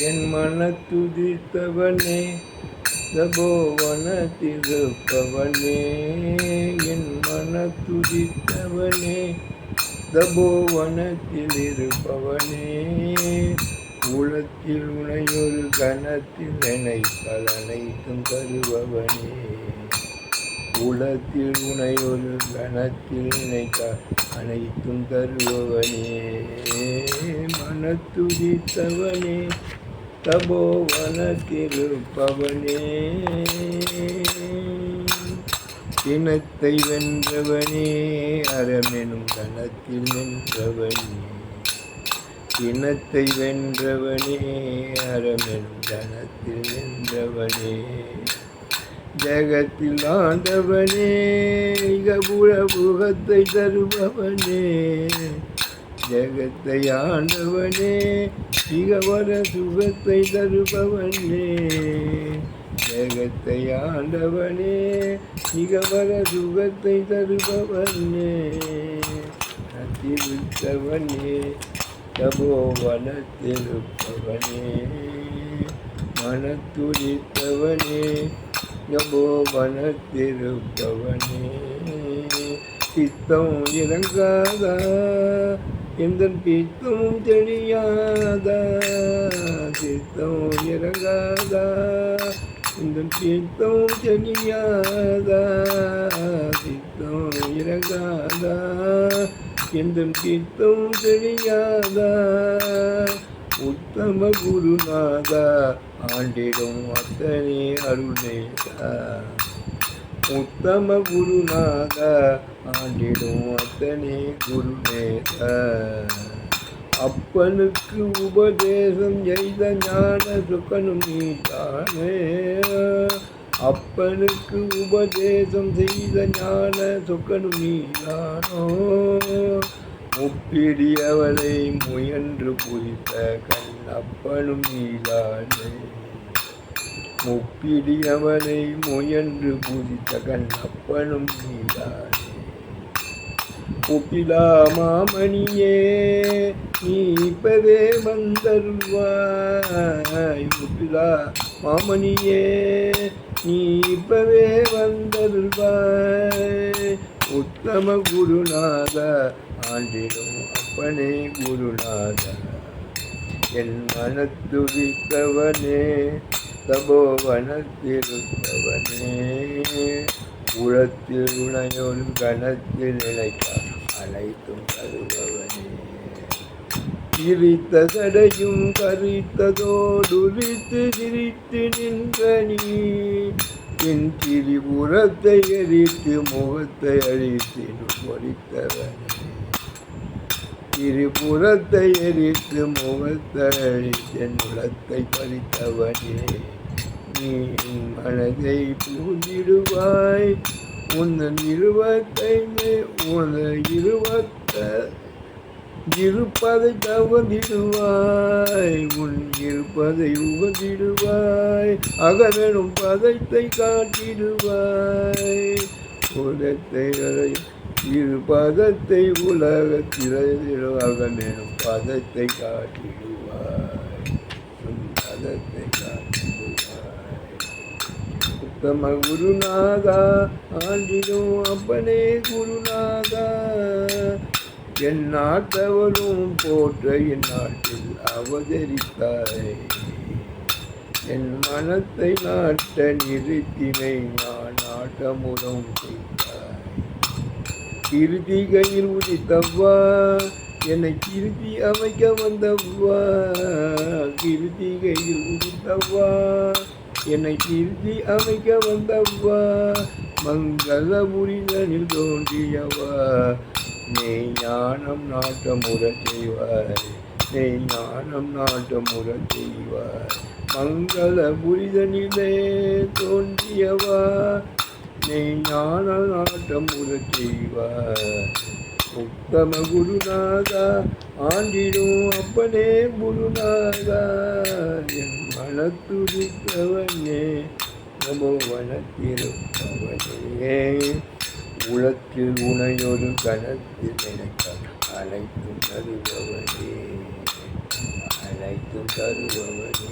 என் மன துதித்தவனே தபோவன என் மன துதித்தவனே தபோவனத்தில் உலத்தில் உனையொரு கணத்தில் என்னை பலனைத்தும் தருபவனே. உலத்தில் உனையொரு கணத்தில் நினைக்க அனைத்தும் தருபவனே. மனத்துதித்தவனே தபோவனத்திருப்பவனே இனத்தை வென்றவனே அறமெனும் கணத்தில் நின்றவனே. இனத்தை வென்றவனே அறமெனும் கணத்தில் நின்றவனே. ஜகத்தில் ஆண்டவனே இகபுர புகத்தை தருபவனே. ஜெகத்தை ஆண்டவனே இகவர சுகத்தை தருபவனே. ஜெகத்தை ஆண்டவனே இகவர சுகத்தை தருபவனே. கத்தி விட்டவனே தபோவனத்திருப்பவனே மனத்துரித்தவனே யபோவனத்திருப்பவனே சித்தம் இறங்காதா எந்த பித்தமும் தெரியாதா சித்தமும் இறங்காதா? இந்த பித்தம் தெரியாதா சித்தம் இறங்காதா? எந்த பித்தம் தெரியாதா உத்தம குருநாதா ஆண்டிடும் அத்தனை அருணேதா உத்தம குருநாத ஆண்டிடும் அத்தனை குருநேத அப்பனுக்கு உபதேசம் செய்த ஞான சுக்கனும் நீதானே. அப்பனுக்கு உபதேசம் செய்த ஞான சுக்கனும் நீதானோ. முப்பிடியவளை முயன்று புரித்த கண்ணப்பனும் நீதானே. முப்பிடியவனை முயன்று புரித்த கண்ணப்பனும் நீதானே. ஒப்பிலா மாமணியே நீ இப்பவே வந்தருள்வாய். ஒப்பிலா மாமணியே நீ இப்பவே வந்தருள்வாய். உத்தம குருநாத ஆண்டிடும் அப்பனே குருநாத. என் மனத்துவித்தவனே தபோவனத்திருப்பவனே உளத்தில் உணையோன் கணத்தில் நிலைக்க அனைத்தும் கருபவனே சிரித்த சடையும் கரித்ததோடுரித்து சிரித்து நின்ற நீ என் திரிபுரத்தை எரித்து முகத்தை அழித்து பொறித்தவனே திரிபுரத்தை எரித்து முகத்தை அழித்து உலத்தை பறித்தவனே. மனதை பூந்திடுவாய் உன்னன் இருபத்தை உனது இருபத்த இருப்பதை தவறிடுவாய். உன் இருப்பதை உகந்திடுவாய். அகவெனும் பதத்தை காட்டிடுவாய். உலகத்தை இரு பதத்தை உலகத்தில் அகவெனும் பதத்தை காட்டிடுவாய். உன் பதத்தை காட்டிடுவாய். தம குருநாதா ஆண்டிடும் அப்பனே குருநாதா. என் நாட்டவரும் போற்ற என் நாட்டில் அவதரித்தாய். என் மனத்தை நாட்ட நிறுத்தினை நான் நாட்டமுறம் செய்தாய். கிருதிகையில் உதித்தவ்வா என்னை கிருதி அமைக்க வந்தவ்வா. கிருதிகையில் உதித்தவ்வா என்னை திருத்தி அமைக்க வந்தவா? மங்கள முறிதனில் தோன்றியவா? நெய் ஞானம் நாட்டமுற செய்வாய். நெய் ஞானம் நாட்டமுற செய்வாய். மங்கள புரிதனிலே தோன்றியவா? நீ ஞான நாட்டமுற செய்வாய் உத்தம குருநாதா ஆண்டிடும் அப்பனே குருநாதா என் மனத்துடித்தவனே நமோ வனத்திருப்பவனே. உலத்தில் உனையொரு கணத்தில் நினைக்க அனைத்தும் தருபவனே. அனைத்தும் தருபவனே.